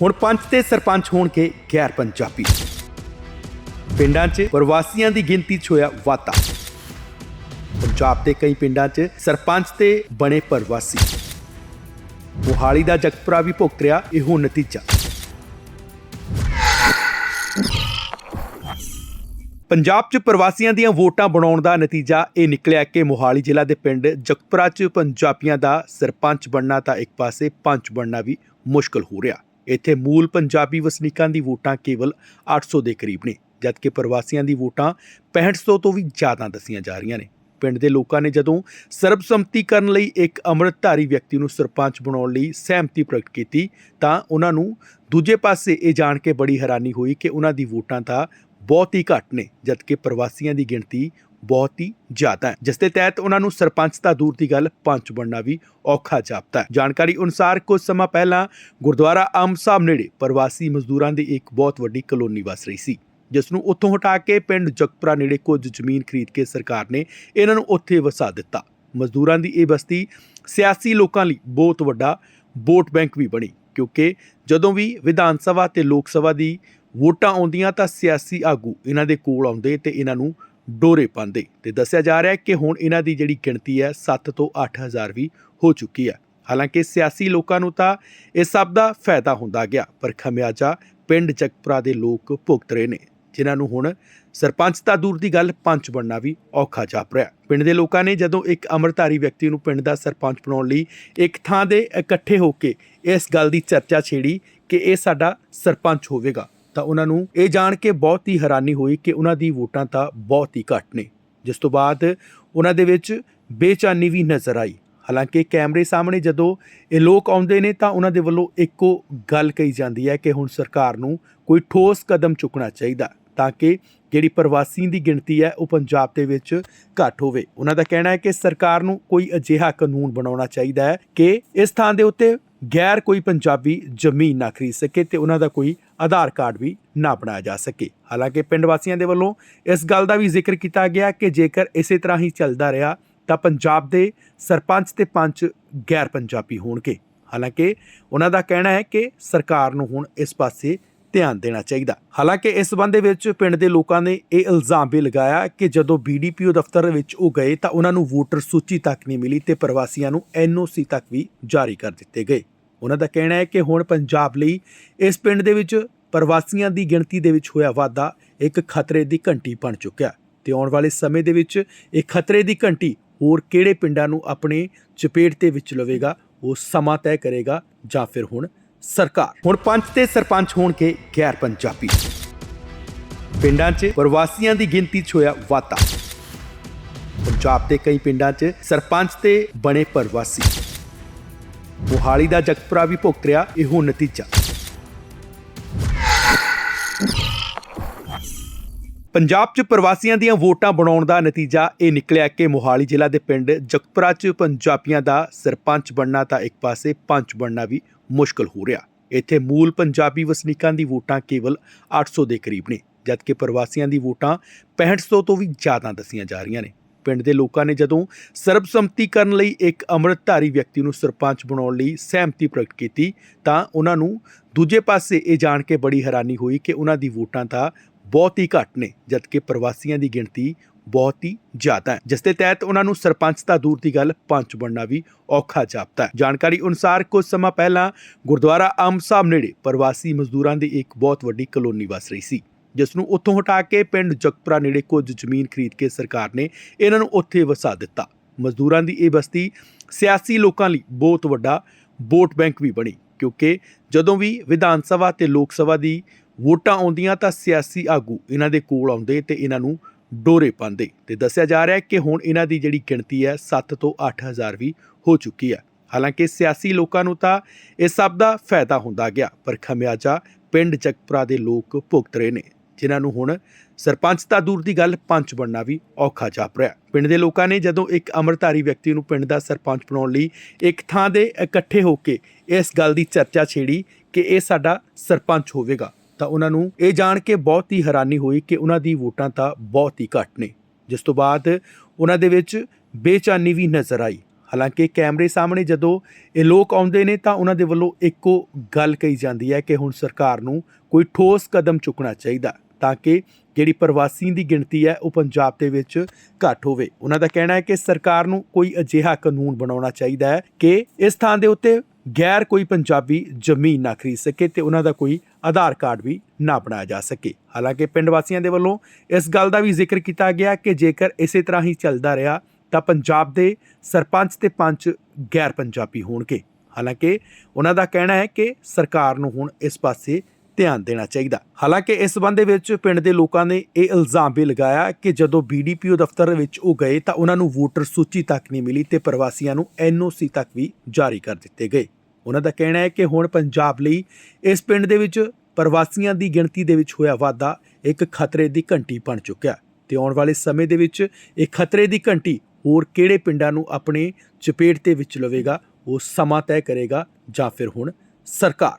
ਹੁਣ ਪੰਚ ਤੇ ਸਰਪੰਚ ਹੋਣਗੇ ਗੈਰ ਪੰਜਾਬੀ। ਪਿੰਡਾਂ 'ਚ ਪ੍ਰਵਾਸੀਆਂ ਦੀ ਗਿਣਤੀ 'ਚ ਹੋਇਆ ਵਾਧਾ। ਪੰਜਾਬ ਦੇ ਕਈ ਪਿੰਡਾਂ 'ਚ ਸਰਪੰਚ ਤੇ ਬਣੇ ਪ੍ਰਵਾਸੀ। ਮੋਹਾਲੀ ਦਾ ਜਗਪੁਰਾ ਵੀ ਭੁਗਤ ਰਿਹਾ, ਇਹੋ ਨਤੀਜਾ। ਪੰਜਾਬ 'ਚ ਪ੍ਰਵਾਸੀਆਂ ਦੀਆਂ ਵੋਟਾਂ ਬਣਾਉਣ ਦਾ ਨਤੀਜਾ, ਇਹ ਨਿਕਲਿਆ ਕਿ ਮੋਹਾਲੀ ਜ਼ਿਲ੍ਹਾ ਦੇ ਪਿੰਡ ਜਗਪੁਰਾ 'ਚ ਪੰਜਾਬੀਆਂ ਦਾ ਸਰਪੰਚ ਬਣਨਾ ਤਾਂ ਇੱਕ ਪਾਸੇ, ਪੰਚ ਬਣਨਾ ਵੀ ਮੁਸ਼ਕਲ ਹੋ ਰਿਹਾ। ਇੱਥੇ ਮੂਲ ਪੰਜਾਬੀ ਵਸਨੀਕਾਂ ਦੀ ਵੋਟਾਂ ਕੇਵਲ 800 ਦੇ ਕਰੀਬ ਨੇ, ਜਦਕਿ ਪ੍ਰਵਾਸੀਆਂ ਦੀ ਵੋਟਾਂ 6500 ਤੋਂ ਵੀ ਜ਼ਿਆਦਾ ਦੱਸੀਆਂ ਜਾ ਰਹੀਆਂ ਨੇ। ਪਿੰਡ ਦੇ ਲੋਕਾਂ ਨੇ ਜਦੋਂ ਸਰਬਸੰਮਤੀ ਕਰਨ ਲਈ ਇੱਕ ਅੰਮ੍ਰਿਤਧਾਰੀ ਵਿਅਕਤੀ ਨੂੰ ਸਰਪੰਚ ਬਣਾਉਣ ਲਈ ਸਹਿਮਤੀ ਪ੍ਰਗਟ ਕੀਤੀ, ਤਾਂ ਉਹਨਾਂ ਨੂੰ ਦੂਜੇ ਪਾਸੇ ਇਹ ਜਾਣ ਕੇ ਬੜੀ ਹੈਰਾਨੀ ਹੋਈ ਕਿ ਉਹਨਾਂ ਦੀ ਵੋਟਾਂ ਤਾਂ ਬਹੁਤ ਹੀ ਘੱਟ ਨੇ, ਜਦਕਿ ਪ੍ਰਵਾਸੀਆਂ ਦੀ ਗਿਣਤੀ ਬਹੁਤ ਹੀ ਜ਼ਿਆਦਾ ਹੈ, ਜਿਸ ਦੇ ਤਹਿਤ ਉਹਨਾਂ ਨੂੰ ਸਰਪੰਚ ਤਾਂ ਦੂਰ ਦੀ ਗੱਲ ਪੰਚ ਬਣਨਾ ਵੀ ਔਖਾ ਜਾਪਦਾ ਹੈ। ਜਾਣਕਾਰੀ ਅਨੁਸਾਰ ਕੁਝ ਸਮਾਂ ਪਹਿਲਾਂ ਗੁਰਦੁਆਰਾ ਅੰਬ ਸਾਹਿਬ ਨੇੜੇ ਪ੍ਰਵਾਸੀ ਮਜ਼ਦੂਰਾਂ ਦੀ ਇੱਕ ਬਹੁਤ ਵੱਡੀ ਕਲੋਨੀ ਵਸ ਰਹੀ ਸੀ, ਜਿਸ ਨੂੰ ਉੱਥੋਂ ਹਟਾ ਕੇ ਪਿੰਡ ਜਗਪੁਰਾ ਨੇੜੇ ਕੁਝ ਜ਼ਮੀਨ ਖਰੀਦ ਕੇ ਸਰਕਾਰ ਨੇ ਇਹਨਾਂ ਨੂੰ ਉੱਥੇ ਵਸਾ ਦਿੱਤਾ। ਮਜ਼ਦੂਰਾਂ ਦੀ ਇਹ ਬਸਤੀ ਸਿਆਸੀ ਲੋਕਾਂ ਲਈ ਬਹੁਤ ਵੱਡਾ ਵੋਟ ਬੈਂਕ ਵੀ ਬਣੀ, ਕਿਉਂਕਿ ਜਦੋਂ ਵੀ ਵਿਧਾਨ ਸਭਾ ਤੇ ਲੋਕ ਸਭਾ ਦੀ ਵੋਟਾਂ ਆਉਂਦੀਆਂ ਤਾਂ ਸਿਆਸੀ ਆਗੂ ਇਹਨਾਂ ਦੇ ਕੋਲ ਆਉਂਦੇ ਤੇ ਇਹਨਾਂ ਨੂੰ ਡੋਰੇ ਪਾਉਂਦੇ ਤੇ ਦੱਸਿਆ ਜਾ ਰਿਹਾ ਹੈ ਕਿ ਹੁਣ ਇਹਨਾਂ ਦੀ ਜਿਹੜੀ ਗਿਣਤੀ ਹੈ 7 ਤੋਂ 8000 ਵੀ ਹੋ ਚੁੱਕੀ ਹੈ। ਹਾਲਾਂਕਿ ਸਿਆਸੀ ਲੋਕਾਂ ਨੂੰ ਤਾਂ ਇਸ ਸਭ ਦਾ ਫਾਇਦਾ ਹੁੰਦਾ ਗਿਆ, ਪਰ ਖਮਿਆਜਾ ਪਿੰਡ ਜਗਪੁਰਾ ਦੇ ਲੋਕ ਭੁਗਤ ਰਹੇ ਨੇ, ਜਿਨ੍ਹਾਂ ਨੂੰ ਹੁਣ ਸਰਪੰਚ ਤਾਂ ਦੂਰ ਦੀ ਗੱਲ ਪੰਚ ਬਣਨਾ ਵੀ ਔਖਾ ਜਾਪ ਰਿਹਾ ਪਿੰਡ ਦੇ ਲੋਕਾਂ ਨੇ ਜਦੋਂ ਇੱਕ ਅਮਰਧਾਰੀ ਵਿਅਕਤੀ ਨੂੰ ਪਿੰਡ ਦਾ ਸਰਪੰਚ ਬਣਾਉਣ ਲਈ ਇੱਕ ਥਾਂ ਦੇ ਇਕੱਠੇ ਹੋ ਕੇ ਇਸ ਗੱਲ ਦੀ ਚਰਚਾ ਛੇੜੀ ਕਿ ਇਹ ਸਾਡਾ ਸਰਪੰਚ ਹੋਵੇਗਾ ਤਾਂ ਉਹਨਾਂ ਨੂੰ ਇਹ ਜਾਣ ਕੇ ਬਹੁਤ ਹੀ ਹੈਰਾਨੀ ਹੋਈ ਕਿ ਉਹਨਾਂ ਦੀ ਵੋਟਾਂ ਤਾਂ ਬਹੁਤ ਹੀ ਘੱਟ ਨੇ। ਜਿਸ ਤੋਂ ਬਾਅਦ ਉਹਨਾਂ ਦੇ ਵਿੱਚ ਬੇਚੈਨੀ ਵੀ ਨਜ਼ਰ ਆਈ। ਹਾਲਾਂਕਿ ਕੈਮਰੇ ਸਾਹਮਣੇ ਜਦੋਂ ਇਹ ਲੋਕ ਆਉਂਦੇ ਨੇ ਤਾਂ ਉਹਨਾਂ ਦੇ ਵੱਲੋਂ ਇੱਕੋ ਗੱਲ ਕਹੀ ਜਾਂਦੀ ਹੈ ਕਿ ਹੁਣ ਸਰਕਾਰ ਨੂੰ ਕੋਈ ਠੋਸ ਕਦਮ ਚੁੱਕਣਾ ਚਾਹੀਦਾ। ਤਾਂ ਕਿ ਜਿਹੜੀ ਪ੍ਰਵਾਸੀ ਦੀ ਗਿਣਤੀ ਹੈ ਉਹ ਪੰਜਾਬ ਦੇ ਵਿੱਚ ਘੱਟ ਹੋਵੇ। ਉਹਨਾਂ ਦਾ ਕਹਿਣਾ ਹੈ ਕਿ ਸਰਕਾਰ ਨੂੰ ਕੋਈ ਅਜਿਹਾ ਕਾਨੂੰਨ ਬਣਾਉਣਾ ਚਾਹੀਦਾ ਹੈ ਕਿ ਇਸ ਥਾਂ ਦੇ ਉੱਤੇ ਗੈਰ ਕੋਈ ਪੰਜਾਬੀ ਜ਼ਮੀਨ ਨਾ ਖਰੀਦ ਸਕੇ ਤੇ ਉਹਨਾਂ ਦਾ ਕੋਈ ਆਧਾਰ ਕਾਰਡ ਵੀ ਨਾ ਬਣਾਇਆ ਜਾ ਸਕੇ। ਹਾਲਾਂਕਿ ਪਿੰਡ ਵਾਸੀਆਂ ਦੇ ਵੱਲੋਂ ਇਸ ਗੱਲ ਦਾ ਵੀ ਜ਼ਿਕਰ ਕੀਤਾ ਗਿਆ ਕਿ ਜੇਕਰ ਇਸੇ ਤਰ੍ਹਾਂ ਹੀ ਚੱਲਦਾ ਰਿਹਾ, ਤਾਂ ਪੰਜਾਬ ਦੇ ਸਰਪੰਚ ਤੇ ਪੰਚ ਗੈਰ ਪੰਜਾਬੀ ਹੋਣਗੇ। ਹਾਲਾਂਕਿ ਉਹਨਾਂ ਦਾ ਕਹਿਣਾ ਹੈ ਕਿ ਸਰਕਾਰ ਨੂੰ ਹੁਣ ਇਸ ਪਾਸੇ ਧਿਆਨ ਦੇਣਾ ਚਾਹੀਦਾ। ਹਾਲਾਂਕਿ ਇਸ ਸੰਬੰਧ ਦੇ ਵਿੱਚ ਪਿੰਡ ਦੇ ਲੋਕਾਂ ਨੇ ਇਹ ਇਲਜ਼ਾਮ ਵੀ ਲਗਾਇਆ ਕਿ ਜਦੋਂ ਬੀਡੀਪੀਓ ਦਫ਼ਤਰ ਵਿੱਚ ਉਹ ਗਏ ਤਾਂ ਉਹਨਾਂ ਨੂੰ ਵੋਟਰ ਸੂਚੀ ਤੱਕ ਨਹੀਂ ਮਿਲੀ ਤੇ ਪ੍ਰਵਾਸੀਆਂ ਨੂੰ ਐਨਓਸੀ ਤੱਕ ਵੀ ਜਾਰੀ ਕਰ ਦਿੱਤੇ ਗਏ। ਉਹਨਾਂ ਦਾ ਕਹਿਣਾ ਹੈ ਕਿ ਹੁਣ ਪੰਜਾਬ ਲਈ ਇਸ ਪਿੰਡ ਦੇ ਵਿੱਚ ਪ੍ਰਵਾਸੀਆਂ ਦੀ ਗਿਣਤੀ ਦੇ ਵਿੱਚ ਹੋਇਆ ਵਾਧਾ ਇੱਕ ਖਤਰੇ ਦੀ ਘੰਟੀ ਬਣ ਚੁੱਕਿਆ। ਤੇ ਆਉਣ ਵਾਲੇ ਸਮੇਂ ਦੇ ਵਿੱਚ ਇਹ ਖਤਰੇ ਦੀ ਘੰਟੀ ਹੋਰ ਕਿਹੜੇ ਪਿੰਡਾਂ ਨੂੰ ਆਪਣੇ ਚਪੇਟ ਦੇ ਵਿੱਚ ਲਵੇਗਾ, ਉਹ ਸਮਾਂ ਤੈਅ ਕਰੇਗਾ ਜਾਂ ਫਿਰ ਹੁਣ ਸਰਕਾਰ। ਹੁਣ ਪੰਚ ਤੇ ਸਰਪੰਚ ਹੋਣਗੇ ਗੈਰ ਪੰਜਾਬੀ। ਪਿੰਡਾਂ 'ਚ ਪ੍ਰਵਾਸੀਆਂ ਦੀ ਗਿਣਤੀ 'ਚ ਹੋਇਆ ਵਾਧਾ। ਪੰਜਾਬ ਦੇ ਕਈ ਪਿੰਡਾਂ 'ਚ ਸਰਪੰਚ ਤੇ ਬਣੇ ਪ੍ਰਵਾਸੀ। ਮੋਹਾਲੀ ਦਾ ਜਗਤਪੁਰਾ ਵੀ ਭੁਗਤ ਰਿਹਾ, ਇਹੋ ਨਤੀਜਾ। ਪੰਜਾਬ 'ਚ ਪ੍ਰਵਾਸੀਆਂ ਦੀਆਂ ਵੋਟਾਂ ਬਣਾਉਣ ਦਾ ਨਤੀਜਾ ਇਹ ਨਿਕਲਿਆ ਕਿ ਮੋਹਾਲੀ ਜ਼ਿਲ੍ਹਾ ਦੇ ਪਿੰਡ ਜਗਤਪੁਰਾ 'ਚ ਪੰਜਾਬੀਆਂ ਦਾ ਸਰਪੰਚ ਬਣਨਾ ਤਾਂ ਇੱਕ ਪਾਸੇ, ਪੰਚ ਬਣਨਾ ਵੀ ਮੁਸ਼ਕਲ ਹੋ ਰਿਹਾ। ਇੱਥੇ ਮੂਲ ਪੰਜਾਬੀ ਵਸਨੀਕਾਂ ਦੀ ਵੋਟਾਂ ਕੇਵਲ 800 ਦੇ ਕਰੀਬ ਨੇ, ਜਦਕਿ ਪ੍ਰਵਾਸੀਆਂ ਦੀ ਵੋਟਾਂ 6500 ਤੋਂ ਵੀ ਜ਼ਿਆਦਾ ਦੱਸੀਆਂ ਜਾ ਰਹੀਆਂ ਨੇ। ਪਿੰਡ ਦੇ ਲੋਕਾਂ ਨੇ ਜਦੋਂ ਸਰਬਸੰਮਤੀ ਕਰਨ ਲਈ ਇੱਕ ਅੰਮ੍ਰਿਤਧਾਰੀ ਵਿਅਕਤੀ ਨੂੰ ਸਰਪੰਚ ਬਣਾਉਣ ਲਈ ਸਹਿਮਤੀ ਪ੍ਰਗਟ ਕੀਤੀ, ਤਾਂ ਉਹਨਾਂ ਨੂੰ ਦੂਜੇ ਪਾਸੇ ਇਹ ਜਾਣ ਕੇ ਬੜੀ ਹੈਰਾਨੀ ਹੋਈ ਕਿ ਉਹਨਾਂ ਦੀ ਵੋਟਾਂ ਤਾਂ ਬਹੁਤ ਹੀ ਘੱਟ ਨੇ, ਜਦਕਿ ਪ੍ਰਵਾਸੀਆਂ ਦੀ ਗਿਣਤੀ ਬਹੁਤ ਹੀ ਜ਼ਿਆਦਾ ਹੈ। ਜਿਸ ਦੇ ਤਹਿਤ ਉਹਨਾਂ ਨੂੰ ਸਰਪੰਚ ਤਾਂ ਦੂਰ ਦੀ ਗੱਲ ਪੰਚ ਬਣਨਾ ਵੀ ਔਖਾ ਜਾਪਦਾ ਹੈ। ਜਾਣਕਾਰੀ ਅਨੁਸਾਰ ਕੁਝ ਸਮਾਂ ਪਹਿਲਾਂ ਗੁਰਦੁਆਰਾ ਅੰਬ ਸਾਹਿਬ ਨੇੜੇ ਪ੍ਰਵਾਸੀ ਮਜ਼ਦੂਰਾਂ ਦੀ ਇੱਕ ਬਹੁਤ ਵੱਡੀ ਕਲੋਨੀ ਵਸ ਰਹੀ ਸੀ ਜਿਸ ਨੂੰ ਉੱਥੋਂ ਹਟਾ ਕੇ ਪਿੰਡ ਜਗਪੁਰਾ ਨੇੜੇ ਕੁਝ ਜ਼ਮੀਨ ਖਰੀਦ ਕੇ ਸਰਕਾਰ ਨੇ ਇਹਨਾਂ ਨੂੰ ਉੱਥੇ ਵਸਾ ਦਿੱਤਾ। ਮਜ਼ਦੂਰਾਂ ਦੀ ਇਹ ਬਸਤੀ ਸਿਆਸੀ ਲੋਕਾਂ ਲਈ ਬਹੁਤ ਵੱਡਾ ਵੋਟ ਬੈਂਕ ਵੀ ਬਣੀ, ਕਿਉਂਕਿ ਜਦੋਂ ਵੀ ਵਿਧਾਨ ਸਭਾ ਤੇ ਲੋਕ ਸਭਾ ਦੀ ਵੋਟਾਂ ਆਉਂਦੀਆਂ ਤਾਂ ਸਿਆਸੀ ਆਗੂ ਇਹਨਾਂ ਦੇ ਕੋਲ ਆਉਂਦੇ ਤੇ ਇਹਨਾਂ ਨੂੰ ਡੋਰੇ ਪਾਉਂਦੇ ਤੇ ਦੱਸਿਆ ਜਾ ਰਿਹਾ ਹੈ ਕਿ ਹੁਣ ਇਹਨਾਂ ਦੀ ਜਿਹੜੀ ਗਿਣਤੀ ਹੈ 7 ਤੋਂ 8000 ਵੀ ਹੋ ਚੁੱਕੀ ਹੈ। ਹਾਲਾਂਕਿ ਸਿਆਸੀ ਲੋਕਾਂ ਨੂੰ ਤਾਂ ਇਸ ਸਭ ਦਾ ਫਾਇਦਾ ਹੁੰਦਾ ਗਿਆ, ਪਰ ਖਮਿਆਜਾ ਪਿੰਡ ਜਗਪੁਰਾ ਦੇ ਲੋਕ ਭੁਗਤ ਰਹੇ ਨੇ, ਜਿਨ੍ਹਾਂ ਨੂੰ ਹੁਣ ਸਰਪੰਚ ਤਾਂ ਦੂਰ ਦੀ ਗੱਲ ਪੰਚ ਬਣਨਾ ਵੀ ਔਖਾ ਜਾਪ ਰਿਹਾ ਪਿੰਡ ਦੇ ਲੋਕਾਂ ਨੇ ਜਦੋਂ ਇੱਕ ਅਮਰਧਾਰੀ ਵਿਅਕਤੀ ਨੂੰ ਪਿੰਡ ਦਾ ਸਰਪੰਚ ਬਣਾਉਣ ਲਈ ਇੱਕ ਥਾਂ ਦੇ ਇਕੱਠੇ ਹੋ ਕੇ ਇਸ ਗੱਲ ਦੀ ਚਰਚਾ ਛੇੜੀ ਕਿ ਇਹ ਸਾਡਾ ਸਰਪੰਚ ਹੋਵੇਗਾ ਤਾਂ ਉਹਨਾਂ ਨੂੰ ਇਹ ਜਾਣ ਕੇ ਬਹੁਤ ਹੀ ਹੈਰਾਨੀ ਹੋਈ ਕਿ ਉਹਨਾਂ ਦੀ ਵੋਟਾਂ ਤਾਂ ਬਹੁਤ ਹੀ ਘੱਟ ਨੇ। ਜਿਸ ਤੋਂ ਬਾਅਦ ਉਹਨਾਂ ਦੇ ਵਿੱਚ ਬੇਚੈਨੀ ਵੀ ਨਜ਼ਰ ਆਈ। ਹਾਲਾਂਕਿ ਕੈਮਰੇ ਸਾਹਮਣੇ ਜਦੋਂ ਇਹ ਲੋਕ ਆਉਂਦੇ ਨੇ ਤਾਂ ਉਹਨਾਂ ਦੇ ਵੱਲੋਂ ਇੱਕੋ ਗੱਲ ਕਹੀ ਜਾਂਦੀ ਹੈ ਕਿ ਹੁਣ ਸਰਕਾਰ ਨੂੰ ਕੋਈ ਠੋਸ ਕਦਮ ਚੁੱਕਣਾ ਚਾਹੀਦਾ ਤਾਂ ਕਿ ਜਿਹੜੀ ਪ੍ਰਵਾਸੀ ਦੀ ਗਿਣਤੀ ਹੈ ਉਹ ਪੰਜਾਬ ਦੇ ਵਿੱਚ ਘੱਟ ਹੋਵੇ। ਉਹਨਾਂ ਦਾ ਕਹਿਣਾ ਹੈ ਕਿ ਸਰਕਾਰ ਨੂੰ ਕੋਈ ਅਜਿਹਾ ਕਾਨੂੰਨ ਬਣਾਉਣਾ ਚਾਹੀਦਾ ਹੈ ਕਿ ਇਸ ਥਾਂ ਦੇ ਉੱਤੇ ਗੈਰ ਕੋਈ ਪੰਜਾਬੀ ਜ਼ਮੀਨ ਨਾ ਖਰੀਦ ਸਕੇ ਤੇ ਉਹਨਾਂ ਦਾ ਕੋਈ ਆਧਾਰ ਕਾਰਡ ਵੀ ਨਾ ਬਣਾਇਆ ਜਾ ਸਕੇ। ਹਾਲਾਂਕਿ ਪਿੰਡ ਵਾਸੀਆਂ ਦੇ ਵੱਲੋਂ ਇਸ ਗੱਲ ਦਾ ਵੀ ਜ਼ਿਕਰ ਕੀਤਾ ਗਿਆ ਕਿ ਜੇਕਰ ਇਸੇ ਤਰ੍ਹਾਂ ਹੀ ਚੱਲਦਾ ਰਿਹਾ, ਤਾਂ ਪੰਜਾਬ ਦੇ ਸਰਪੰਚ ਤੇ ਪੰਚ ਗੈਰ ਪੰਜਾਬੀ ਹੋਣਗੇ। ਹਾਲਾਂਕਿ ਉਹਨਾਂ ਦਾ ਕਹਿਣਾ ਹੈ ਕਿ ਸਰਕਾਰ ਨੂੰ ਹੁਣ ਇਸ ਪਾਸੇ ਧਿਆਨ ਦੇਣਾ ਚਾਹੀਦਾ। ਹਾਲਾਂਕਿ ਇਸ ਸਬੰਧ ਵਿੱਚ ਪਿੰਡ ਦੇ ਲੋਕਾਂ ਨੇ ਇਹ ਇਲਜ਼ਾਮ ਵੀ ਲਗਾਇਆ ਕਿ ਜਦੋਂ ਬੀਡੀਪੀਓ ਦਫ਼ਤਰ ਵਿੱਚ ਉਹ ਗਏ ਤਾਂ ਉਹਨਾਂ ਨੂੰ ਵੋਟਰ ਸੂਚੀ ਤੱਕ ਨਹੀਂ ਮਿਲੀ ਤੇ ਪ੍ਰਵਾਸੀਆਂ ਨੂੰ ਐਨਓਸੀ ਤੱਕ ਵੀ ਜਾਰੀ ਕਰ ਦਿੱਤੇ ਗਏ। ਉਹਨਾਂ ਦਾ ਕਹਿਣਾ ਹੈ ਕਿ ਹੁਣ ਪੰਜਾਬ ਲਈ ਇਸ ਪਿੰਡ ਦੇ ਵਿੱਚ ਪ੍ਰਵਾਸੀਆਂ ਦੀ ਗਿਣਤੀ ਦੇ ਵਿੱਚ ਹੋਇਆ ਵਾਧਾ ਇੱਕ ਖਤਰੇ ਦੀ ਘੰਟੀ ਬਣ ਚੁੱਕਿਆ ਤੇ ਆਉਣ ਵਾਲੇ ਸਮੇਂ ਦੇ ਵਿੱਚ ਇਹ ਖਤਰੇ ਦੀ ਘੰਟੀ ਹੋਰ ਕਿਹੜੇ ਪਿੰਡਾਂ ਨੂੰ ਆਪਣੇ ਚਪੇਟ ਦੇ ਵਿੱਚ ਲਵੇਗਾ, ਉਹ ਸਮਾਂ ਤੈਅ ਕਰੇਗਾ ਜਾਂ ਫਿਰ ਹੁਣ ਸਰਕਾਰ।